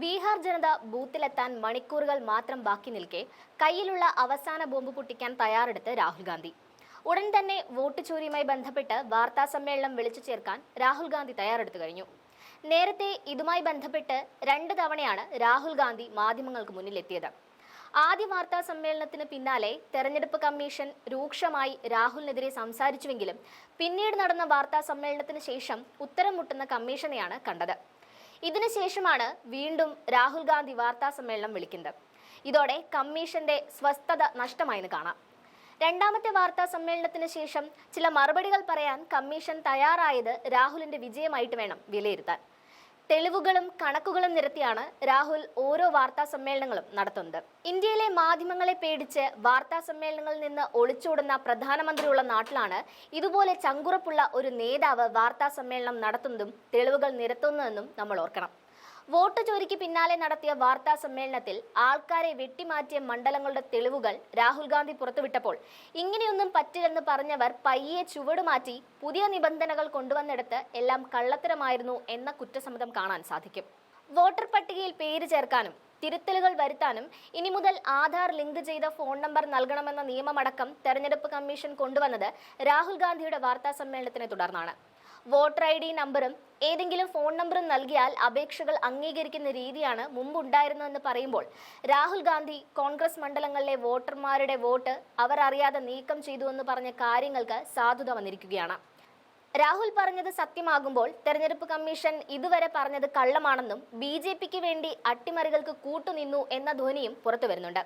ബീഹാർ ജനത ബൂത്തിലെത്താൻ മണിക്കൂറുകൾ മാത്രം ബാക്കി നിൽക്കെ കയ്യിലുള്ള അവസാന ബോംബ് പൊട്ടിക്കാൻ തയ്യാറെടുത്ത് രാഹുൽ ഗാന്ധി. ഉടൻ തന്നെ വോട്ട് ചോരിയുമായി ബന്ധപ്പെട്ട് വാർത്താ സമ്മേളനം വിളിച്ചു ചേർക്കാൻ രാഹുൽ ഗാന്ധി തയ്യാറെടുത്തു കഴിഞ്ഞു. നേരത്തെ ഇതുമായി ബന്ധപ്പെട്ട് രണ്ട് തവണയാണ് രാഹുൽ ഗാന്ധി മാധ്യമങ്ങൾക്ക് മുന്നിലെത്തിയത്. ആദ്യ വാർത്താ സമ്മേളനത്തിന് പിന്നാലെ തെരഞ്ഞെടുപ്പ് കമ്മീഷൻ രൂക്ഷമായി രാഹുലിനെതിരെ സംസാരിച്ചുവെങ്കിലും പിന്നീട് നടന്ന വാർത്താ സമ്മേളനത്തിന് ശേഷം ഉത്തരം മുട്ടുന്ന കമ്മീഷനെയാണ് കണ്ടത്. ഇതിനുശേഷമാണ് വീണ്ടും രാഹുൽ ഗാന്ധി വാർത്താ സമ്മേളനം വിളിക്കുന്നത്. ഇതോടെ കമ്മീഷന്റെ സ്വസ്ഥത നഷ്ടമായെന്ന് കാണാം. രണ്ടാമത്തെ വാർത്താ സമ്മേളനത്തിന് ശേഷം ചില മറുപടികൾ പറയാൻ കമ്മീഷൻ തയ്യാറായത് രാഹുലിന്റെ വിജയമായിട്ട് വേണം വിലയിരുത്താൻ. തെളിവുകളും കണക്കുകളും നിരത്തിയാണ് രാഹുൽ ഓരോ വാർത്താ സമ്മേളനങ്ങളും നടത്തുന്നത്. ഇന്ത്യയിലെ മാധ്യമങ്ങളെ പേടിച്ച് വാർത്താ സമ്മേളനങ്ങളിൽ നിന്ന് ഒളിച്ചോടുന്ന പ്രധാനമന്ത്രിയുള്ള നാട്ടിലാണ് ഇതുപോലെ ചങ്കുറപ്പുള്ള ഒരു നേതാവ് വാർത്താ സമ്മേളനം നടത്തുന്നതും തെളിവുകൾ നിരത്തുന്നതെന്നും നമ്മൾ ഓർക്കണം. വോട്ട് ചോരിക്ക് പിന്നാലെ നടത്തിയ വാർത്താ സമ്മേളനത്തിൽ ആൾക്കാരെ വെട്ടിമാറ്റിയ മണ്ഡലങ്ങളുടെ തെളിവുകൾ രാഹുൽ ഗാന്ധി പുറത്തുവിട്ടപ്പോൾ. ഇങ്ങനെയൊന്നും പറ്റില്ലെന്ന് പറഞ്ഞവർ പയ്യെ ചുവടുമാറ്റി പുതിയ നിബന്ധനകൾ കൊണ്ടുവന്നെടുത്ത് എല്ലാം കള്ളത്തരമായിരുന്നു എന്ന കുറ്റസമ്മതം കാണാൻ സാധിക്കും. വോട്ടർ പട്ടികയിൽ പേര് ചേർക്കാനും തിരുത്തലുകൾ വരുത്താനും ഇനി മുതൽ ആധാർ ലിങ്ക് ചെയ്ത ഫോൺ നമ്പർ നൽകണമെന്ന നിയമമടക്കം തെരഞ്ഞെടുപ്പ് കമ്മീഷൻ കൊണ്ടുവന്നത് രാഹുൽ ഗാന്ധിയുടെ വാർത്താ സമ്മേളനത്തിനെ തുടർന്നാണ്. വോട്ടർ ഐ ഡി നമ്പറും ഏതെങ്കിലും ഫോൺ നമ്പറും നൽകിയാൽ അപേക്ഷകൾ അംഗീകരിക്കുന്ന രീതിയാണ് മുമ്പുണ്ടായിരുന്നതെന്ന് പറയുമ്പോൾ രാഹുൽ ഗാന്ധി കോൺഗ്രസ് മണ്ഡലങ്ങളിലെ വോട്ടർമാരുടെ വോട്ട് അവർ അറിയാതെ നീക്കം ചെയ്തു എന്ന് പറഞ്ഞ കാര്യങ്ങൾക്ക് സാധുത വന്നിരിക്കുകയാണ്. രാഹുൽ പറഞ്ഞത് സത്യമാകുമ്പോൾ തെരഞ്ഞെടുപ്പ് കമ്മീഷൻ ഇതുവരെ പറഞ്ഞത് കള്ളമാണെന്നും ബി ജെ പിക്ക് വേണ്ടി അട്ടിമറികൾക്ക് കൂട്ടുനിന്നു എന്ന ധ്വനിയും പുറത്തു വരുന്നുണ്ട്.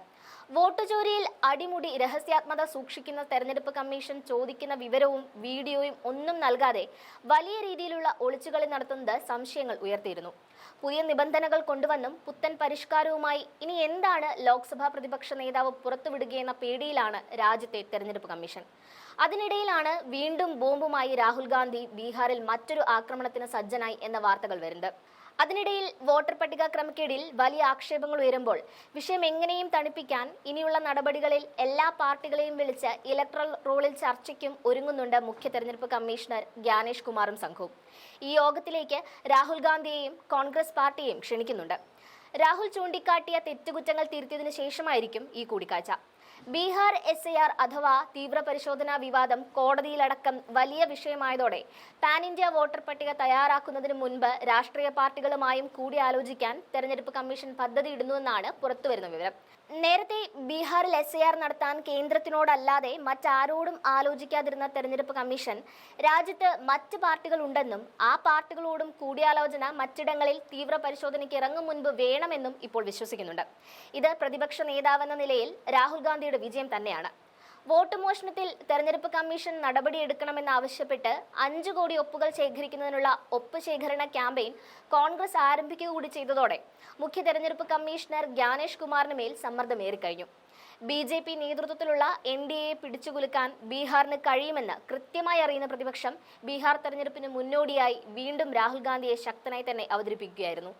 വോട്ട് ചോരിയിൽ അടിമുടി രഹസ്യാത്മത സൂക്ഷിക്കുന്ന തെരഞ്ഞെടുപ്പ് കമ്മീഷൻ ചോദിക്കുന്ന വിവരവും വീഡിയോയും ഒന്നും നൽകാതെ വലിയ രീതിയിലുള്ള ഒളിച്ചുകളി നടത്തുന്നത് സംശയങ്ങൾ ഉയർത്തിയിരുന്നു. പുതിയ നിബന്ധനകൾ കൊണ്ടുവന്നും പുത്തൻ പരിഷ്കാരവുമായി ഇനി എന്താണ് ലോക്സഭാ പ്രതിപക്ഷ നേതാവ് പുറത്തുവിടുകയെന്ന പേടിയിലാണ് രാജ്യത്തെ തെരഞ്ഞെടുപ്പ് കമ്മീഷൻ. അതിനിടയിലാണ് വീണ്ടും ബോംബുമായി രാഹുൽ ഗാന്ധി ബീഹാറിൽ മറ്റൊരു ആക്രമണത്തിന് സജ്ജനായി എന്ന വാർത്തകൾ വരുന്നത് അതിനിടയിൽ വോട്ടർ പട്ടിക ക്രമക്കേടിൽ വലിയ ആക്ഷേപങ്ങൾ ഉയരുമ്പോൾ വിഷയം എങ്ങനെയും തണുപ്പിക്കാൻ ഇനിയുള്ള നടപടികളിൽ എല്ലാ പാർട്ടികളെയും വിളിച്ച് ഇലക്ട്രൽ റോളിൽ ചർച്ചയ്ക്കും ഒരുങ്ങുന്നുണ്ട് മുഖ്യ തെരഞ്ഞെടുപ്പ് കമ്മീഷണർ ജ്ഞാനേഷ് കുമാറും സംഘവും. ഈ യോഗത്തിലേക്ക് രാഹുൽ ഗാന്ധിയെയും കോൺഗ്രസ് പാർട്ടിയെയും ക്ഷണിക്കുന്നുണ്ട്. രാഹുൽ ചൂണ്ടിക്കാട്ടിയ തെറ്റുകുറ്റങ്ങൾ തിരുത്തിയതിനു ശേഷമായിരിക്കും ഈ കൂടിക്കാഴ്ച. ബീഹാർ എസ് ഐ ആർ അഥവാ തീവ്രപരിശോധനാ വിവാദം കോടതിയിലടക്കം വലിയ വിഷയമായതോടെ പാൻ ഇന്ത്യ വോട്ടർ പട്ടിക തയ്യാറാക്കുന്നതിന് മുൻപ് രാഷ്ട്രീയ പാർട്ടികളുമായും കൂടിയാലോചിക്കാൻ തെരഞ്ഞെടുപ്പ് കമ്മീഷൻ പദ്ധതി പദ്ധതിയിടുന്നുവെന്നാണ് പുറത്തുവരുന്ന വിവരം. നേരത്തെ ബീഹാറിൽ എസ് ഐ ആർ നടത്താൻ കേന്ദ്രത്തിനോടല്ലാതെ മറ്റാരോടും ആലോചിക്കാതിരുന്ന തെരഞ്ഞെടുപ്പ് കമ്മീഷൻ രാജ്യത്ത് മറ്റ് പാർട്ടികൾ ഉണ്ടെന്നും ആ പാർട്ടികളോടും കൂടിയാലോചന മറ്റിടങ്ങളിൽ തീവ്ര പരിശോധനയ്ക്ക് ഇറങ്ങും മുൻപ് വേണമെന്നും ഇപ്പോൾ വിശ്വസിക്കുന്നുണ്ട്. ഇത് പ്രതിപക്ഷ നേതാവെന്ന നിലയിൽ രാഹുൽ ഗാന്ധിയുടെ വിജയം തന്നെയാണ്. വോട്ട് മോഷണത്തിൽ തെരഞ്ഞെടുപ്പ് കമ്മീഷൻ നടപടിയെടുക്കണമെന്നാവശ്യപ്പെട്ട് അഞ്ചു കോടി ഒപ്പുകൾ ശേഖരിക്കുന്നതിനുള്ള ഒപ്പ് ശേഖരണ ക്യാമ്പയിൻ കോൺഗ്രസ് ആരംഭിക്കുക കൂടി ചെയ്തതോടെ മുഖ്യ തെരഞ്ഞെടുപ്പ് കമ്മീഷണർ ജ്ഞാനേഷ് കുമാറിന് മേൽ സമ്മർദ്ദമേറിക്കഴിഞ്ഞു. ബി ജെ പി നേതൃത്വത്തിലുള്ള എൻ ഡി എയെ പിടിച്ചുകുലുക്കാൻ ബീഹാറിന് കഴിയുമെന്ന് കൃത്യമായി അറിയുന്ന പ്രതിപക്ഷം ബീഹാർ തെരഞ്ഞെടുപ്പിന് മുന്നോടിയായി വീണ്ടും രാഹുൽ ഗാന്ധിയെ ശക്തനായി തന്നെ അവതരിപ്പിക്കുകയായിരുന്നു.